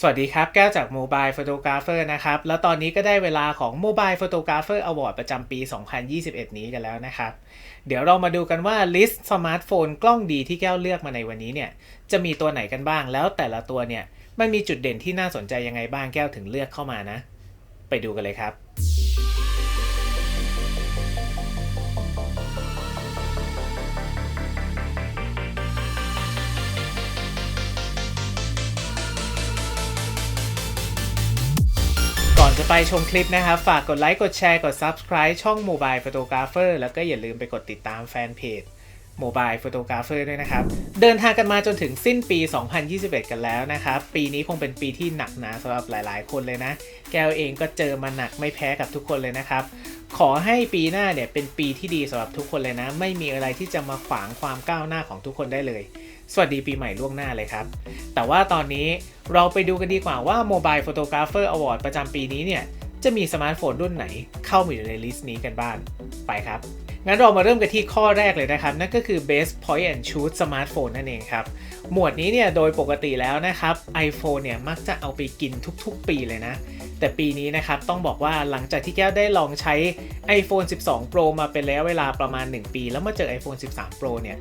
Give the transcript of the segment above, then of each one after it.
สวัสดีครับ แก้วจาก Mobile Photographer นะครับ แล้วตอนนี้ก็ได้เวลาของ Mobile Photographer Award ประจำปี 2021 นี้กันแล้วนะครับ เดี๋ยวเรามาดูกันว่าลิสต์สมาร์ทโฟนกล้องดีที่แก้วเลือกมาในวันนี้เนี่ย จะมีตัวไหนกันบ้าง แล้วแต่ละตัวเนี่ย มันมีจุดเด่นที่น่าสนใจยังไงบ้างแก้วถึงเลือกเข้ามานะ ไปดูกันเลยครับ จะไปชมคลิปนะครับ ฝากกดไลค์ กดแชร์ กด Subscribe ช่อง Mobile Photographer แล้วก็อย่าลืมไปกดติดตามแฟนเพจ Mobile Photographer ด้วยนะครับ เดินทางกันมาจนถึงสิ้นปี 2021 กันแล้วนะครับ ปีนี้คงเป็นปีที่หนักหนาสำหรับหลาย ๆ คนเลยนะ แก้วเองก็เจอมาหนักไม่แพ้กับทุกคนเลยนะครับ ขอให้ปีหน้าเนี่ยเป็นปีที่ดีสำหรับทุกคนเลยนะ ไม่มีอะไรที่จะมาขวางความก้าวหน้าของทุกคนได้เลย สวัสดีปีใหม่ล่วงหน้าเลยครับ แต่ว่าตอนนี้เราไปดูกันดีกว่าว่า Mobile Photographer Award ประจำปีนี้เนี่ย จะมีสมาร์ทโฟนรุ่นไหนเข้ามาอยู่ในลิสต์นี้กันบ้างไปครับ งั้นเรามาเริ่มกันที่ข้อแรกเลยนะครับ นั่นก็คือ Best Point and Shoot Smartphone นั่นเองครับ หมวดนี้เนี่ยโดยปกติแล้วนะครับ iPhone เนี่ยมักจะเอาไปกินทุกๆ ปีเลยนะแต่ปีนี้นะครับต้องบอกว่าหลังจากที่แก้วได้ลองใช้ iPhone 12 Pro มาเป็นระยะเวลาประมาณ 1 ปี แล้วมาเจอ iPhone 13 Pro เนี่ย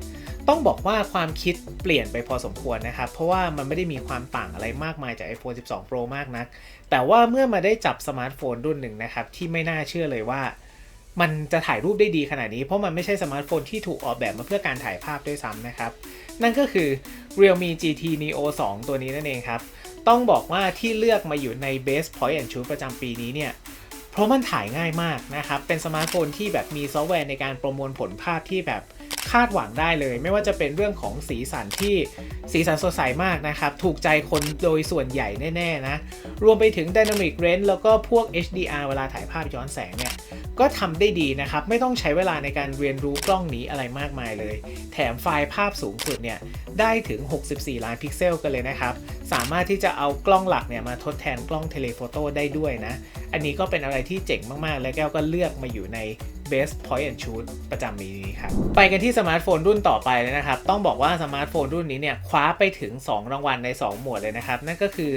ต้องบอกว่าความคิดเปลี่ยนไปพอสมควรนะครับ เพราะว่ามันไม่ได้มีความต่างอะไรมากมายจาก iPhone 12 Pro มากนัก แต่ว่าเมื่อมาได้จับสมาร์ทโฟนรุ่นหนึ่งนะครับ ที่ไม่น่าเชื่อเลยว่า มันจะถ่ายรูปได้ดีขนาดนี้ เพราะมันไม่ใช่สมาร์ทโฟนที่ถูกออกแบบมาเพื่อการถ่ายภาพด้วยซ้ำนะครับ นั่นก็คือ Realme GT Neo 2 ตัวนี้นั่นเองครับ ต้องบอกว่าที่เลือกมาอยู่ใน Best Point and Shoot ประจำปีนี้เนี่ยเพราะมันถ่ายง่ายมากนะครับเป็นสมาร์ทโฟนที่แบบมีซอฟต์แวร์ในการประมวลผลภาพที่แบบ คาดหวังได้เลย ไม่ว่าจะเป็นเรื่องของสีสันที่สีสันสดใสมากนะครับ ถูกใจคนโดยส่วนใหญ่แน่ ๆ นะ รวมไปถึง Dynamic Range แล้วก็พวก HDR เวลาถ่ายภาพย้อนแสงเนี่ย ก็ทำได้ดีนะครับ ไม่ต้องใช้เวลาในการเรียนรู้กล้องนี้อะไรมากมายเลย แถมไฟล์ภาพสูงสุดเนี่ย ได้ถึง 64 ล้านพิกเซลกันเลยนะครับ สามารถที่จะเอากล้องหลักเนี่ยมาทดแทนกล้องเทเลโฟโต้ได้ด้วยนะ อันนี้ก็เป็นอะไรที่เจ๋งมากๆ และแก้วก็เลือกมาอยู่ใน Best Point and Shoot ประจำปีนี้ครับ ไปกันที่สมาร์ทโฟนรุ่นต่อไปเลยนะครับ ต้องบอกว่าสมาร์ทโฟนรุ่นนี้เนี่ย คว้าไปถึง 2 รางวัลใน 2 หมวดเลยนะครับ นั่นก็คือ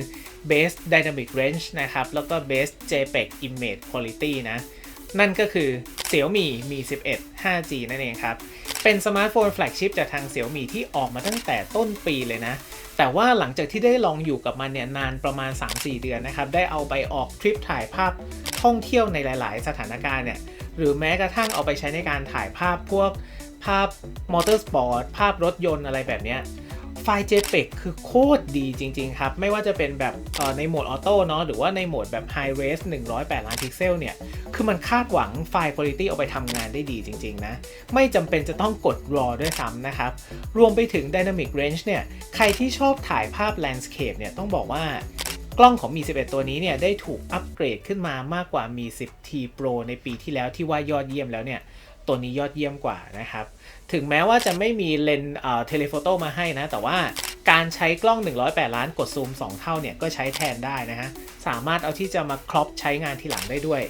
Best Dynamic Range นะครับ แล้วก็ Best JPEG Image Quality นะ นั่นก็คือ Xiaomi Mi 11 5G นั่นเองครับ เป็นสมาร์ทโฟนแฟลกชิพจากทาง Xiaomi ที่ออกมาตั้งแต่ต้นปีเลยนะ แต่ว่าหลังจากที่ได้ลองอยู่กับมันเนี่ยนานประมาณ 3-4 เดือนนะครับ ได้เอาไปออกทริปถ่ายภาพท่องเที่ยวในหลาย ๆ สถานการณ์เนี่ย หรือแม้กระทั่งเอาไปใช้ในการถ่ายภาพพวกภาพมอเตอร์สปอร์ตภาพรถยนต์อะไรแบบเนี้ย ฟล์ JPEG คือโคตรดีจริง ๆ ครับ ไม่ว่าจะเป็นแบบในโหมดออโต้เนาะหรือว่าในโหมดแบบ High Res 108 ล้านพิกเซลเนี่ย คือมันคาดหวังไฟล์ Quality เอาไปทำงานได้ดีจริง ๆ นะ ไม่จำเป็นจะต้องกด RAW ด้วยซ้ำนะครับ รวมไปถึง Dynamic Range เนี่ย ใครที่ชอบถ่ายภาพ Landscape เนี่ยต้องบอกว่ากล้องของมี 11 ตัวนี้เนี่ยได้ถูกอัปเกรดขึ้นมามากกว่ามี 10T Pro ในปีที่แล้วที่ว่ายอดเยี่ยมแล้วเนี่ยตัวนี้ยอดเยี่ยมกว่านะครับ ถึงแม้ว่าจะไม่มีเลนส์เทเลโฟโต้มาให้นะ แต่ว่าการใช้กล้อง 108 ล้านกดซูม 2 เท่าเนี่ยก็ใช้แทนได้นะฮะ สามารถเอาที่จะมาครอปใช้งานทีหลังได้ด้วย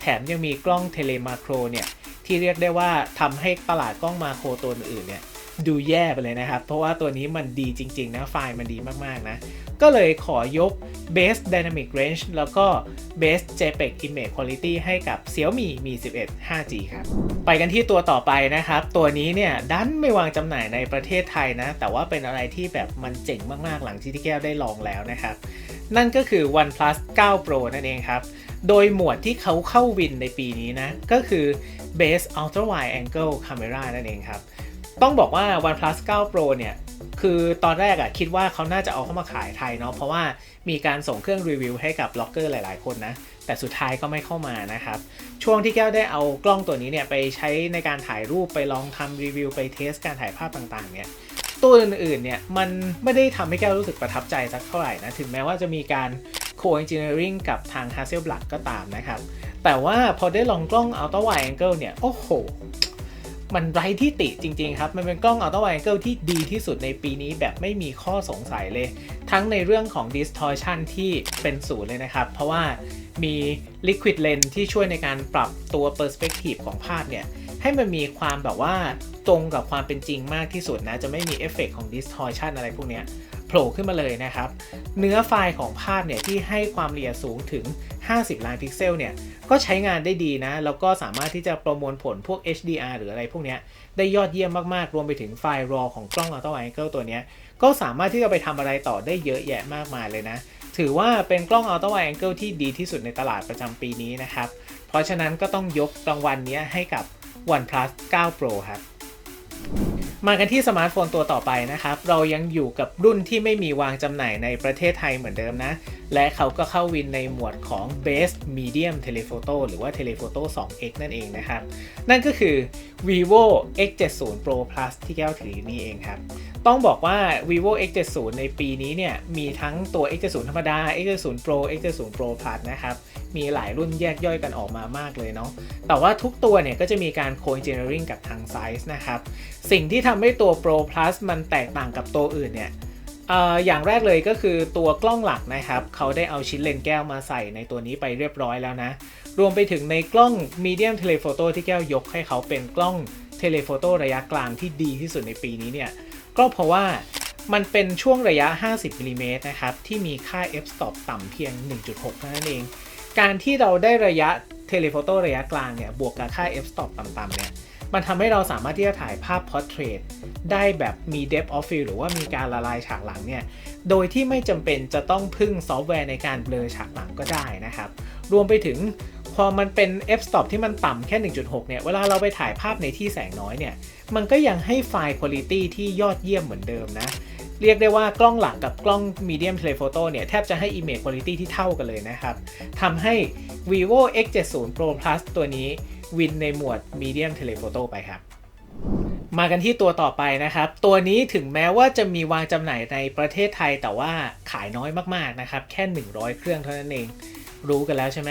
แถมยังมีกล้องเทเลมาโครเนี่ยที่เรียกได้ว่าทำให้ตลาดกล้องมาโครตัวอื่นเนี่ย ดูแย่ไปเลยนะครับ เพราะว่าตัวนี้มันดีจริง ๆ นะ ไฟล์มันดีมากๆ นะ ก็เลยขอยก Best Dynamic Range แล้วก็ Best JPEG Image Quality ให้กับ Xiaomi Mi 11 5G ครับ ไปกันที่ตัวต่อไปนะครับ ตัวนี้เนี่ย ดันไม่วางจำหน่ายในประเทศไทยนะ แต่ว่าเป็นอะไรที่แบบมันเจ๋งมากๆ หลังที่ที่แก้วได้ลองแล้วนะครับ นั่นก็คือ OnePlus 9 Pro นั่นเองครับ โดยหมวดที่เขาเข้าวินในปีนี้นะ ก็คือ Best Ultra Wide Angle Camera นั่นเองครับ ต้องบอกว่า OnePlus 9 Pro เนี่ย คือตอนแรกอะคิดว่าเขาน่าจะเอาเข้ามาขายไทยเนาะเพราะว่ามีการส่งเครื่องรีวิวให้กับบล็อกเกอร์หลาย ๆ คนนะ แต่สุดท้ายก็ไม่เข้ามานะครับ ช่วงที่แก้วได้เอากล้องตัวนี้เนี่ย ไปใช้ในการถ่ายรูปไปลองทำรีวิวไปเทสการถ่ายภาพต่างๆ เนี่ยตัวอื่นๆเนี่ยมันไม่ได้ทำให้แก้วรู้สึกประทับใจสักเท่าไหร่นะ ถึงแม้ว่าจะมีการ co-engineering กับทาง Hasselblad ก็ตามนะครับ แต่ว่าพอได้ลองกล้อง Ultra Wide Angle เนี่ย โอ้โห มันไร้ที่ติจริง ๆ ครับ มันเป็นกล้องอัลตร้าไวเกิลที่ดีที่สุดในปีนี้แบบไม่มีข้อสงสัยเลย ทั้งในเรื่องของ distortion ที่เป็นศูนย์เลยนะครับ เพราะว่ามี liquid lens ที่ช่วยในการปรับตัว perspective ของภาพเนี่ย ให้มันมีความแบบว่าตรงกับความเป็นจริงมากที่สุดนะ จะไม่มีเอฟเฟกของ distortion อะไรพวกเนี้ย โผล่ขึ้นมาเลยนะครับ เนื้อไฟล์ของภาพเนี่ยที่ให้ความละเอียดสูงถึง 50 ล้านพิกเซลเนี่ยก็ใช้งานได้ดีนะ แล้วก็สามารถที่จะประมวลผลพวก HDR หรืออะไรพวกเนี้ยได้ยอดเยี่ยมมากๆ รวมไปถึงไฟล์ RAW ของกล้อง Auto Angle ตัวเนี้ยก็สามารถที่จะไปทำอะไรต่อได้เยอะแยะมากมายเลยนะ ถือว่าเป็นกล้อง Auto Wide Angle ที่ดีที่สุดในตลาดประจำปีนี้นะครับ เพราะฉะนั้นก็ต้องยกรางวัลนี้ให้กับ OnePlus 9 Pro ครับ มากันที่สมาร์ทโฟนตัวต่อไปนะครับ เรายังอยู่กับรุ่นที่ไม่มีวางจำหน่ายในประเทศไทยเหมือนเดิมนะและเขาก็เข้าวินในหมวดของ Best Medium Telephoto หรือว่า Telephoto 2x นั่นเองนะครับ นั่นก็คือ vivo x70 pro plus ที่แก้วถือนี่เองครับ ต้องบอกว่า vivo x70 ในปีนี้เนี่ย มีทั้งตัว x70 ธรรมดา x70 pro x70 pro plus นะครับ มีหลายรุ่นแยกย่อยกันออกมามากเลยเนาะ แต่ว่าทุกตัวเนี่ย ก็จะมีการ co-engineering กับทางไซส์นะครับ สิ่งที่ทำให้ตัว pro plus มันแตกต่างกับตัวอื่นเนี่ย อย่างแรกเลยก็คือตัวกล้องหลักนะครับ เขาได้เอาชิ้นเลนส์แก้วมาใส่ในตัวนี้ไปเรียบร้อยแล้วนะ รวมไปถึงในกล้อง medium telephoto ที่แก้วยกให้เขาเป็นกล้อง telephoto ระยะกลางที่ดีที่สุดในปีนี้เนี่ย ก็เพราะว่ามันเป็นช่วงระยะ 50มิลลิเมตรนะครับ ที่มีค่า f-stop ต่ำเพียง 1.6 เท่านั้นเอง การที่เราได้ระยะ telephoto ระยะกลางเนี่ย บวกกับค่า f-stop ต่ำๆเนี่ย มันทำให้เราสามารถที่จะถ่ายภาพ portrait ได้แบบมี depth of field หรือว่ามีการละลายฉากหลังเนี่ย โดยที่ไม่จำเป็นจะต้องพึ่งซอฟต์แวร์ในการเบลอฉากหลังก็ได้นะครับ รวมไปถึงพอมันเป็น f-stop ที่มันต่ำแค่ 1.6 เนี่ย เวลาเราไปถ่ายภาพในที่แสงน้อยเนี่ย มันก็ยังให้ไฟล์คุณภาพที่ยอดเยี่ยมเหมือนเดิมนะ เรียกได้ว่ากล้องหลักกับกล้อง medium telephoto เนี่ย แทบจะให้ image quality ที่เท่ากันเลยนะครับ ทำให้ vivo x70 pro plus ตัวนี้ วินในหมวด medium telephoto ไปครับ มากันที่ตัวต่อไปนะครับ ตัวนี้ถึงแม้ว่าจะมีวางจำหน่ายในประเทศไทยแต่ว่าขายน้อยมากๆนะครับ แค่ 100 เครื่องเท่านั้นเอง รู้กันแล้วใช่ไหม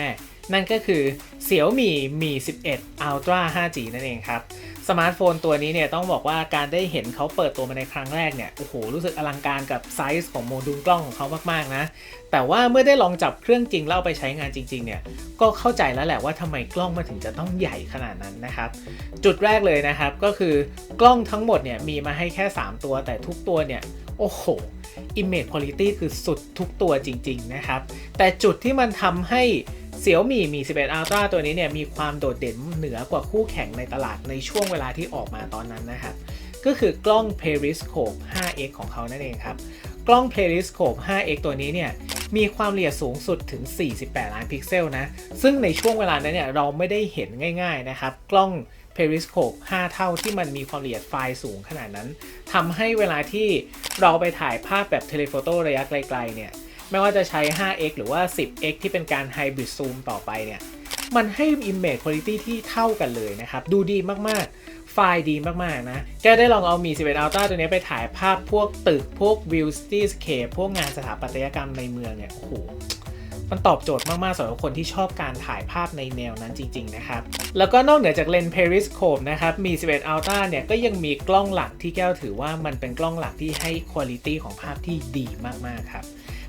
นั่นก็คือ Xiaomi Mi 11 Ultra 5G นั่นเองครับ สมาร์ทโฟนตัวนี้เนี่ยต้องบอกว่าการได้เห็นเขาเปิดตัวมาในครั้งแรกเนี่ยโอ้โหรู้สึกอลังการกับไซส์ของโมดูลกล้องของเขามากๆนะ แต่ว่าเมื่อได้ลองจับเครื่องจริงแล้วเอาไปใช้งานจริงๆเนี่ยก็เข้าใจแล้วแหละว่าทำไมกล้องมันถึงจะต้องใหญ่ขนาดนั้นนะครับ จุดแรกเลยนะครับก็คือกล้องทั้งหมดเนี่ยมีมาให้แค่ 3 ตัว แต่ทุกตัวเนี่ยโอ้โห Image Quality คือสุดทุกตัวจริง ๆ นะครับ แต่จุดที่มันทำให้ Xiaomi Mi 11 Ultra ตัวนี้เนี่ยมีความโดดเด่นเหนือกว่าคู่แข่งในตลาดในช่วงเวลาที่ออกมาตอนนั้นนะครับก็คือกล้อง Periscope 5x ของเขานั่นเองครับกล้อง Periscope 5x ตัวนี้เนี่ยมีความละเอียดสูงสุดถึง 48 ล้านพิกเซลนะ ซึ่งในช่วงเวลานั้นเนี่ยเราไม่ได้เห็นง่ายๆนะครับ กล้อง Periscope 5 เท่าที่มันมีความละเอียดไฟล์สูงขนาดนั้นทำให้เวลาที่เราไปถ่ายภาพแบบ Telephoto ระยะไกลๆเนี่ย ไม่ว่าจะใช้ 5x หรือว่า 10x ที่เป็นการ Hybrid Zoom ต่อไปเนี่ย มันให้ Image Quality ที่เท่ากันเลยนะครับ ดูดีมากๆ ไฟล์ดีมากๆ นะ แกได้ลองเอามี 11 Ultra ตัวนี้ไปถ่ายภาพพวกตึก พวก View Cityscape พวกงานสถาปัตยกรรมในเมืองเนี่ย โอ้โหมันตอบโจทย์มาก ๆสำหรับคนที่ชอบการถ่ายภาพในแนวนั้นจริง ๆ นะครับ แล้วก็นอกเหนือจากเลนส์ Periscope นะครับ มี 11 Ultra เนี่ย ก็ยังมีกล้องหลักที่แก้วถือว่ามันเป็นกล้องหลักที่ให้คุณภาพของภาพที่ดีมาก ๆ ครับ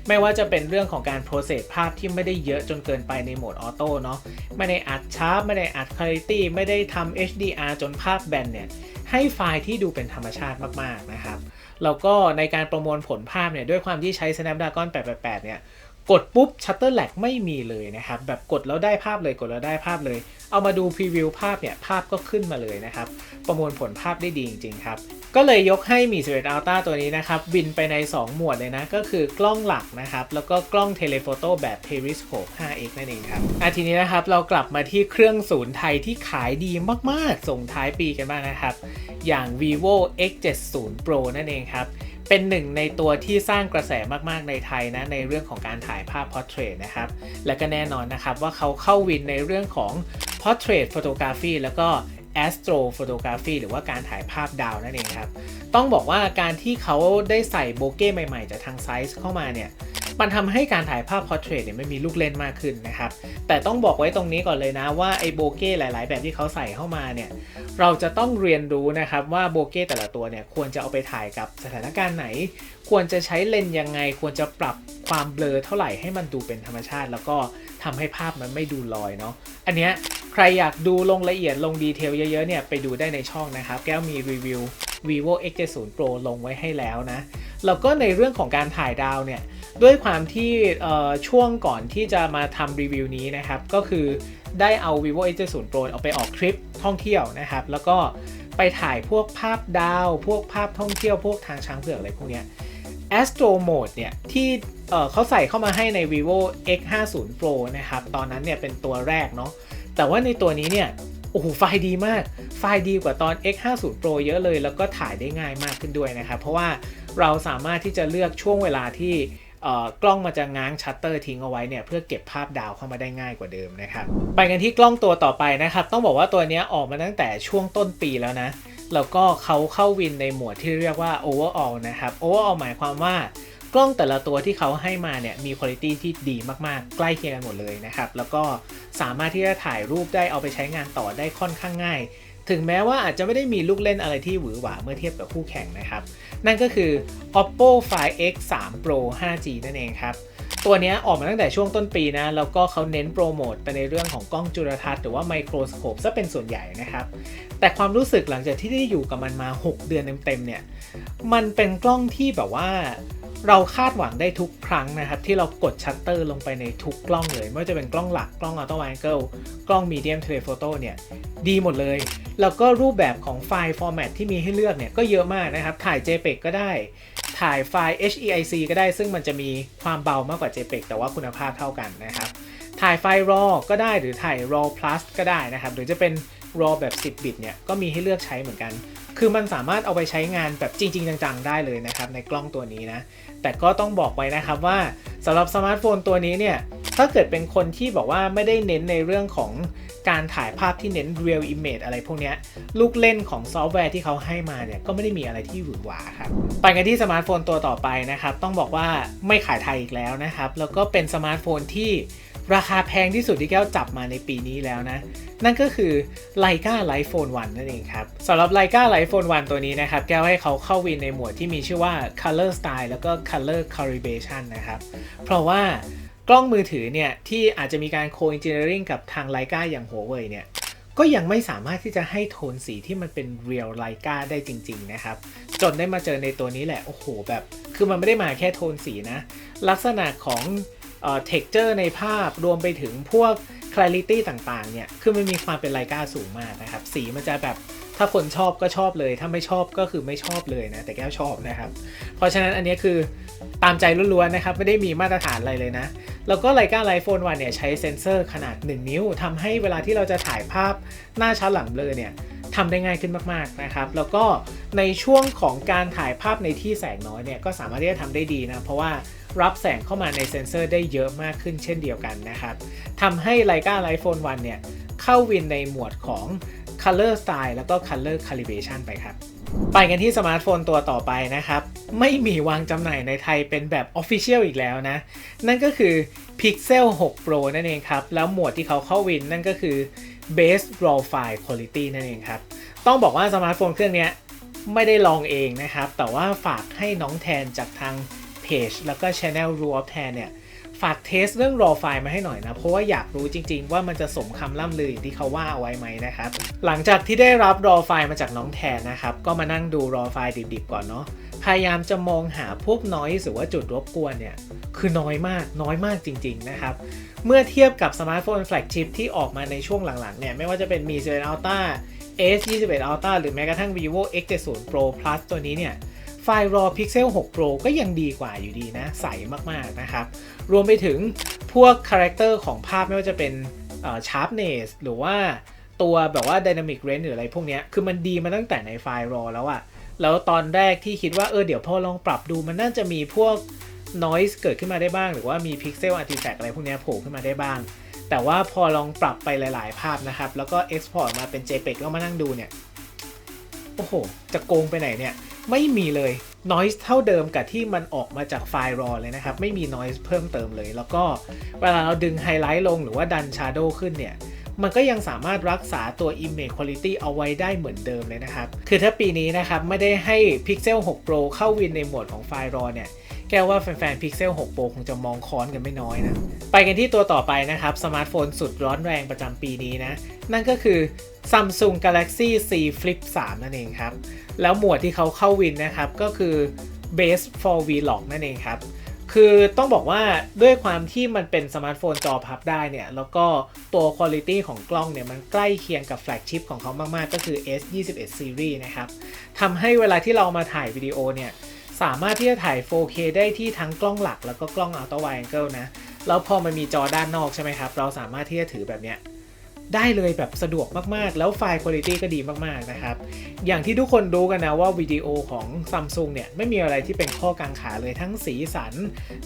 ไม่ว่าจะเป็นเรื่องของการ process ภาพที่ไม่ได้เยอะจนเกินไปในโหมดออโต้เนาะไม่ได้อัดชาร์ปไม่ได้อัด quality ไม่ได้ทำ HDR จนภาพแบนเนี่ยให้ไฟล์ที่ดูเป็นธรรมชาติมากๆนะครับแล้วก็ในการประมวลผลภาพเนี่ยด้วยความที่ใช้ Snapdragon 888 เนี่ยกดปุ๊บ Shutter Lag ไม่มีเลยนะครับ แบบกดแล้วได้ภาพเลยกดแล้วได้ภาพเลย เอามาดูพรีวิวภาพเนี่ยภาพก็ขึ้นมาเลยนะครับ ประมวลผลภาพได้ดีจริงๆครับก็เลยยกให้มี11 Ultra ตัวนี้นะครับ บินไปใน 2 หมวดเลยนะ ก็คือกล้องหลักนะครับ แล้วก็กล้องเทเลโฟโต้แบบ Periscope 5x นั่นเองครับอะทีนี้นะครับ เรากลับมาที่เครื่องศูนย์ไทยที่ขายดีมากๆ ส่งท้ายปีกันบ้างนะครับ อย่าง vivo x70 pro นั่นเองครับ เป็นหนึ่งในตัวที่สร้างกระแสมาก ๆ ในไทยนะ ในเรื่องของการถ่ายภาพพอร์เทรตนะครับ และก็แน่นอนนะครับว่าเขาเข้าวินในเรื่องของพอร์เทรตฟ h o t o g r a p h y แล้วก็ astro photography หรือว่าการถ่ายภาพดาวนั่นเองครับ ต้องบอกว่าการที่เขาได้ใส่โบเก้ใหม่ ๆ จากทางไซส์เข้ามาเนี่ย มันทำให้การถ่ายภาพ portrait เนี่ยไม่มีลูกเล่นมากขึ้นนะครับ แต่ต้องบอกไว้ตรงนี้ก่อนเลยนะว่าไอ้โบเก้หลาย ๆ แบบที่เขาใส่เข้ามาเนี่ย เราจะต้องเรียนรู้นะครับว่าโบเก้แต่ละตัวเนี่ยควรจะเอาไปถ่ายกับสถานการณ์ไหน ควรจะใช้เลนส์ยังไง ควรจะปรับความเบลอเท่าไหร่ให้มันดูเป็นธรรมชาติ แล้วก็ทำให้ภาพมันไม่ดูลอยเนาะ อันเนี้ยใครอยากดูลงละเอียดลงดีเทลเยอะ ๆ เนี่ยไปดูได้ในช่องนะครับ แก้วมีรีวิว vivo x70 pro ลงไว้ให้แล้วนะ แล้วก็ในเรื่องของการถ่ายดาวเนี่ย ด้วยความที่ช่วงก่อนที่จะมาทำรีวิวนี้นะครับ ก็คือได้เอา vivo x 7 0 pro เอาไปออกทริปท่องเที่ยวนะครับ แล้วก็ไปถ่ายพวกภาพดาว พวกภาพท่องเที่ยว พวกทางช้างเผือกอะไรพวกเนี้ย Astro Mode เนี่ย ที่เขาใส่เข้ามาให้ใน vivo x 5 0 pro นะครับ ตอนนั้นเนี่ยเป็นตัวแรกเนาะ แต่ว่าในตัวนี้เนี่ย โอ้โห ไฟล์ดีมาก ไฟล์ดีกว่าตอน x 5 0 pro เยอะเลย แล้วก็ถ่ายได้ง่ายมากขึ้นด้วยนะครับ เพราะว่าเราสามารถที่จะเลือกช่วงเวลาที่ กล้องมันจะง้างชัตเตอร์ทิ้งเอาไว้เนี่ยเพื่อเก็บภาพดาวเข้ามาได้ง่ายกว่าเดิมนะครับไปกันที่กล้องตัวต่อไปนะครับ ต้องบอกว่าตัวนี้ออกมาตั้งแต่ช่วงต้นปีแล้วนะแล้วก็เขาเข้าวินในหมวดที่เรียกว่า overall นะครับ overall หมายความว่ากล้องแต่ละตัวที่เขาให้มาเนี่ยมีคุณภาพที่ดีมากๆ ใกล้เคียงกันหมดเลยนะครับ แล้วก็สามารถที่จะถ่ายรูปได้เอาไปใช้งานต่อได้ค่อนข้างง่าย ถึงแม้ว่าอาจจะไม่ได้มีลูกเล่นอะไรที่หวือหวาเมื่อเทียบกับคู่แข่งนะครับ นั่นก็คือ oppo find x 3 pro 5g นั่นเองครับตัวนี้ออกมาตั้งแต่ช่วงต้นปีนะ แล้วก็เขาเน้นโปรโมทไปในเรื่องของกล้องจุลทรรศน์หรือว่าไมโครสโคปซะเป็นส่วนใหญ่นะครับ แต่ความรู้สึกหลังจากที่ได้อยู่กับมันมา 6 เดือนเต็มๆเนี่ย มันเป็นกล้องที่แบบว่า เราคาดหวังได้ทุกครั้งนะครับ ที่เรากดชัตเตอร์ลงไปในทุกกล้องเลย ไม่ว่าจะเป็นกล้องหลักกล้องอัลตร้าไวเกิลกล้องมีเดียมเทเลโฟโต้เนี่ย ดีหมดเลย แล้วก็รูปแบบของไฟล์ฟอร์แมตที่มีให้เลือกเนี่ย ก็เยอะมากนะครับ ถ่าย JPEG ก็ได้ ถ่ายไฟล์ HEIC ก็ได้ซึ่งมันจะมีความเบามากกว่า JPEG แต่ว่าคุณภาพเท่ากันนะครับถ่ายไฟล์ RAW ก็ได้หรือถ่าย RAW Plus ก็ได้นะครับ หรือจะเป็น RAW แบบ 10 บิตเนี่ย ก็มีให้เลือกใช้เหมือนกัน คือมันสามารถเอาไปใช้งานแบบจริง ๆ จังๆ ได้เลยนะครับในกล้องตัวนี้นะ แต่ก็ต้องบอกไว้นะครับว่าสำหรับสมาร์ทโฟนตัวนี้เนี่ยถ้าเกิดเป็นคนที่บอกว่าไม่ได้เน้นในเรื่องของการถ่ายภาพที่เน้น real image อะไรพวกนี้ลูกเล่นของซอฟต์แวร์ที่เขาให้มาเนี่ยก็ไม่ได้มีอะไรที่หวือหวาครับ ไปกันที่สมาร์ทโฟนตัวต่อไปนะครับ ต้องบอกว่าไม่ขายไทยอีกแล้วนะครับ แล้วก็เป็นสมาร์ทโฟนที่ ราคาแพงที่สุดที่แก้วจับมาในปีนี้แล้วนะ นั่นก็คือ Leica Lightphone 1นั่นเองครับสำหรับ Leica Lightphone 1 ตัวนี้นะครับ แก้วให้เขาเข้าวินในหมวดที่มีชื่อว่า Color Style แล้วก็ Color Calibration นะครับ เพราะว่ากล้องมือถือเนี่ย ที่อาจจะมีการ co-engineering กับทาง Leica อย่าง Huawei เนี่ยก็ยังไม่สามารถที่จะให้โทนสีที่มันเป็น real Leica ได้จริง ๆ นะครับ จนได้มาเจอในตัวนี้แหละ โอ้โหแบบ คือมันไม่ได้มาแค่โทนสีนะ ลักษณะของ เอ่อ texture ในภาพรวมไปถึงพวก clarity ต่างๆ เนี่ย คือมันมีความเป็นไลกาสูงมากนะครับ สีมันจะแบบถ้าคนชอบก็ชอบเลย ถ้าไม่ชอบก็คือไม่ชอบเลยนะ แต่แก้วชอบนะครับ เพราะฉะนั้นอันนี้คือตามใจล้วนๆนะครับ ไม่ได้มีมาตรฐานอะไรเลยนะ แล้วก็ไลกาไลโฟนวันเนี่ยใช้เซ็นเซอร์ขนาด 1 นิ้วทำให้เวลาที่เราจะถ่ายภาพหน้าชัดหลังเบลอเนี่ย ทำได้ง่ายขึ้นมากๆนะครับแล้วก็ในช่วงของการถ่ายภาพในที่แสงน้อยเนี่ยก็สามารถที่จะทำได้ดีนะเพราะว่ารับแสงเข้ามาในเซ็นเซอร์ได้เยอะมากขึ้นเช่นเดียวกันนะครับทำให้ Leica Lightphone 1เนี่ยเข้าวินในหมวดของ Color Style แล้วก็ Color Calibration ไปครับ ไปกันที่สมาร์ทโฟนตัวต่อไปนะครับ ไม่มีวางจำหน่ายในไทยเป็นแบบ Official อีกแล้วนะ นั่นก็คือ Pixel 6 Pro นั่นเองครับ แล้วหมวดที่เขาเข้าวินนั่นก็คือ Base Raw File Quality นั่นเองครับ ต้องบอกว่าสมาร์ทโฟนเครื่องนี้ไม่ได้ลองเองนะครับ แต่ว่าฝากให้น้องแทนจากทางเพจแล้วก็ Channel Rule of 10เนี่ย ฝากเทสเรื่อง raw file มาให้หน่อยนะ เพราะว่าอยากรู้จริง ๆ ว่ามันจะสมคำล่ำลืออย่างที่เขาว่าเอาไว้ไหมนะครับ หลังจากที่ได้รับ raw file มาจากน้องแทนนะครับ ก็มานั่งดู raw file ดิบๆ ก่อนเนาะ พยายามจะมองหาพวกน้อยหรือว่าจุดรบกวนเนี่ยคือน้อยมากน้อยมากจริง ๆ นะครับ เมื่อเทียบกับสมาร์ทโฟนแฟลกชิพที่ออกมาในช่วงหลังๆเนี่ยไม่ว่าจะเป็น Mi 11 Ultra S21 Ultra หรือแม้กระทั่ง Vivo X70 Pro Plus ตัวนี้เนี่ยไฟล์ RAW Pixel 6 Pro ก็ยังดีกว่าอยู่ดีนะ ใสมากๆนะครับ รวมไปถึงพวกคาแรคเตอร์ของภาพไม่ว่าจะเป็น sharpness หรือว่าตัวแบบว่า dynamic range หรืออะไรพวกนี้คือมันดีมาตั้งแต่ในไฟล์ RAW แล้วอะ แล้วตอนแรกที่คิดว่าเออเดี๋ยวพอลองปรับดูมันน่าจะมีพวก noise เกิดขึ้นมาได้บ้าง หรือว่ามี pixel artifact อะไรพวกนี้โผล่ขึ้นมาได้บ้าง แต่ว่าพอลองปรับไปหลายๆ ภาพนะครับ แล้วก็ export มาเป็น JPEG ก็มานั่งดูเนี่ยโอ้โห จะโกงไปไหนเนี่ย ไม่มีเลย noise เท่าเดิมกับที่มันออกมาจากไฟล์ raw เลยนะครับ ไม่มี noise เพิ่มเติมเลย แล้วก็เวลาเราดึงไฮไลท์ลงหรือว่าดัน shadow ขึ้นเนี่ย มันก็ยังสามารถรักษาตัว image quality เอาไว้ได้เหมือนเดิมเลยนะครับ คือถ้าปีนี้นะครับไม่ได้ให้ Pixel 6 Pro เข้าวินในโหมดของไฟล์ raw เนี่ยแกว่าแฟนๆ Pixel 6 Pro คงจะมองค้อนกันไม่น้อยนะ ไปกันที่ตัวต่อไปนะครับ สมาร์ทโฟนสุดร้อนแรงประจำปีนี้นะ นั่นก็คือ Samsung Galaxy Z Flip 3 นั่นเองครับ แล้วหมวดที่เขาเข้าวินนะครับ ก็คือ Base for Vlog นั่นเองครับ คือต้องบอกว่าด้วยความที่มันเป็นสมาร์ทโฟนจอพับได้เนี่ย แล้วก็ตัวคุณภาพของกล้องเนี่ย มันใกล้เคียงกับแฟลกชิพของเขามาก ๆ ก็คือ S21 Series นะครับทำให้เวลาที่เรามาถ่ายวิดีโอเนี่ย สามารถที่จะถ่าย 4K ได้ที่ทั้งกล้องหลักแล้วก็กล้อง Ultra Wide Angle นะ แล้วพอมันมีจอด้านนอกใช่ไหมครับ เราสามารถที่จะถือแบบเนี้ย ได้เลยแบบสะดวกมากๆ แล้วไฟล์คุณภาพก็ดีมากๆนะครับ อย่างที่ทุกคนรู้กันนะว่าวิดีโอของ Samsung เนี่ย ไม่มีอะไรที่เป็นข้อกังขาเลยทั้งสีสัน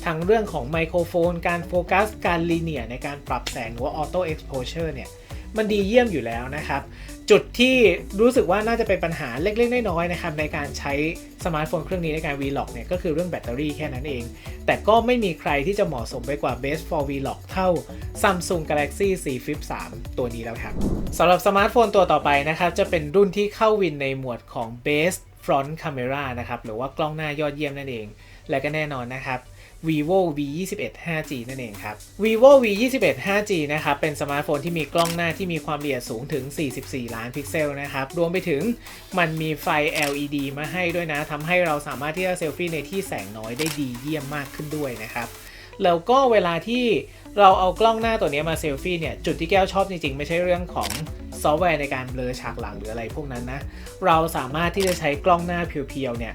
ทั้งเรื่องของไมโครโฟน การโฟกัส การลีเนียในการปรับแสงหรือว่าออโต้เอ็กซ์โพเชอร์เนี่ย มันดีเยี่ยมอยู่แล้วนะครับ จุดที่รู้สึกว่าน่าจะเป็นปัญหาเล็กๆน้อยๆนะครับในการใช้สมาร์ทโฟนเครื่องนี้ในการ Vlog เนี่ยก็คือเรื่องแบตเตอรี่แค่นั้นเอง แต่ก็ไม่มีใครที่จะเหมาะสมไปกว่า Best for Vlog เท่า Samsung Galaxy Z Flip 3 ตัวนี้แล้วครับสำหรับสมาร์ทโฟนตัวต่อไปนะครับจะเป็นรุ่นที่เข้าวินในหมวดของ Best Front Camera นะครับหรือว่ากล้องหน้ายอดเยี่ยมนั่นเอง และก็แน่นอนนะครับ vivo v 2 1 5g นั่นเองครับ vivo v 2 1 5g นะครับ เป็นสมาร์ทโฟนที่มีกล้องหน้าที่มีความละเอียดสูงถึง 44 ล้านพิกเซลนะครับ รวมไปถึงมันมีไฟ LED มาให้ด้วยนะทำให้เราสามารถที่จะเซลฟี่ในที่แสงน้อยได้ดีเยี่ยมมากขึ้นด้วยนะครับ แล้วก็เวลาที่เราเอากล้องหน้าตัวนี้มาเซลฟี่เนี่ย จุดที่แก้วชอบจริงๆ ไม่ใช่เรื่องของ ซอฟต์แวร์ในการเบลอฉากหลังหรืออะไรพวกนั้นนะ เราสามารถที่จะใช้กล้องหน้าเพียวๆเนี่ย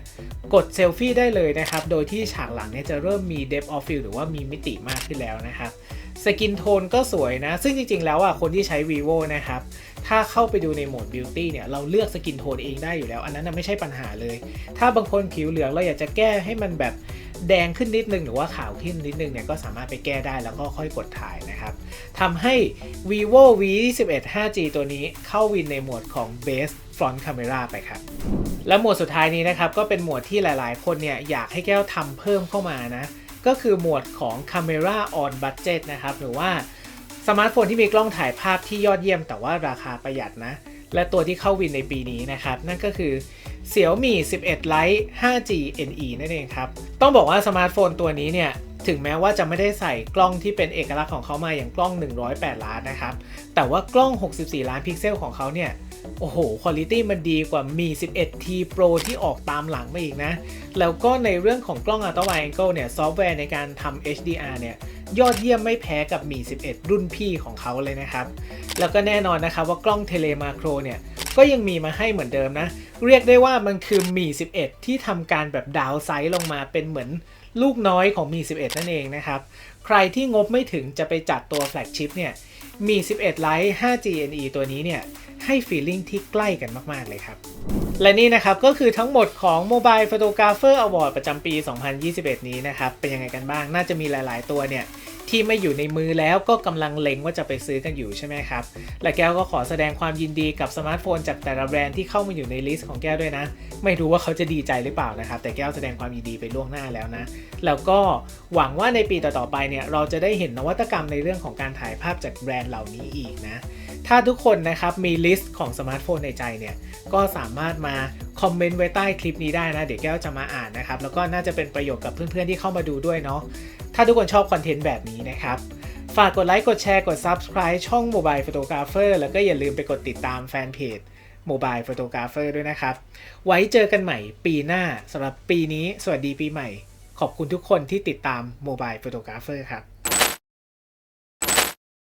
กดเซลฟี่ได้เลยนะครับ โดยที่ฉากหลังเนี่ยจะเริ่มมี depth of field หรือว่ามีมิติมากขึ้นแล้วนะครับสกินโทนก็สวยนะ ซึ่งจริงๆ แล้วอะคนที่ใช้ vivo นะครับ ถ้าเข้าไปดูในโหมด beauty เนี่ยเราเลือกสกินโทนเองได้อยู่แล้ว อันนั้นไม่ใช่ปัญหาเลย ถ้าบางคนผิวเหลืองเราอยากจะแก้ให้มันแบบ แดงขึ้นนิดนึงหรือว่าขาวขึ้นนิดนึงเนี่ยก็สามารถไปแก้ได้แล้วก็ค่อยกดถ่ายนะครับทำให้ vivo v 2 1 5g ตัวนี้เข้าวินในหมวดของ base front camera ไปครับและหมวดสุดท้ายนี้นะครับก็เป็นหมวดที่หลายๆ คนเนี่ยอยากให้แก้วทำเพิ่มเข้ามานะก็คือหมวดของ Camera on Budget นะครับหรือว่าสมาร์ทโฟนที่มีกล้องถ่ายภาพที่ยอดเยี่ยมแต่ว่าราคาประหยัดนะ และตัวที่เข้าวินในปีนี้นะครับ นั่นก็คือ Xiaomi 11 Lite 5G NE นั่นเองครับ ต้องบอกว่าสมาร์ทโฟนตัวนี้เนี่ยถึงแม้ว่าจะไม่ได้ใส่กล้องที่เป็นเอกลักษณ์ของเขามาอย่างกล้อง 108 ล้านนะครับ แต่ว่ากล้อง 64 ล้านพิกเซลของเขาเนี่ย โอ้โหคุณภาพมันดีกว่ามี 11T Pro ที่ออกตามหลังมาอีกนะ แล้วก็ในเรื่องของกล้อง Ultra Wide Angle เนี่ย ซอฟต์แวร์ในการทำ HDR เนี่ย ยอดเยี่ยมไม่แพ้กับมี 11 รุ่นพี่ของเขาเลยนะครับ แล้วก็แน่นอนนะครับว่ากล้องเทเลมาโครเนี่ยก็ยังมีมาให้เหมือนเดิมนะ เรียกได้ว่ามันคือมี 11 ที่ทำการแบบดาวไซส์ลงมาเป็นเหมือนลูกน้อยของมี 11 นั่นเองนะครับ ใครที่งบไม่ถึงจะไปจัดตัวแฟลกชิพเนี่ยมี 11 Lite 5G NE ตัวนี้เนี่ย ให้ฟีลลิ่งที่ใกล้กันมาก ๆ เลยครับ และนี่นะครับก็คือทั้งหมดของ Mobile Photographer Award ประจำปี 2021 นี้นะครับ เป็นยังไงกันบ้าง น่าจะมีหลาย ๆ ตัวเนี่ยที่ไม่อยู่ในมือแล้วก็กำลังเล็งว่าจะไปซื้อกันอยู่ใช่ไหมครับ และแก้วก็ขอแสดงความยินดีกับสมาร์ทโฟนจากแต่ละแบรนด์ที่เข้ามาอยู่ในลิสต์ของแก้วด้วยนะ ไม่รู้ว่าเขาจะดีใจหรือเปล่านะครับ แต่แก้วแสดงความยินดีไปล่วงหน้าแล้วนะ แล้วก็หวังว่าในปีต่อๆไปเนี่ยเราจะได้เห็นนวัตกรรมในเรื่องของการถ่ายภาพจากแบรนด์เหล่านี้อีกนะ ถ้าทุกคนนะครับมีลิสต์ของสมาร์ทโฟนในใจเนี่ยก็สามารถมาคอมเมนต์ไว้ใต้คลิปนี้ได้นะ เดี๋ยวแก้วจะมาอ่านนะครับ แล้วก็น่าจะเป็นประโยชน์กับเพื่อนๆที่เข้ามาดูด้วยเนาะถ้าทุกคนชอบคอนเทนต์แบบนี้นะครับฝากกดไลค์กดแชร์กด Subscribe ช่อง Mobile Photographer แล้วก็อย่าลืมไปกดติดตามแฟนเพจ Mobile Photographer ด้วยนะครับ ไว้เจอกันใหม่ปีหน้าสำหรับปีนี้ สวัสดีปีใหม่ ขอบคุณทุกคนที่ติดตาม Mobile Photographer ครับ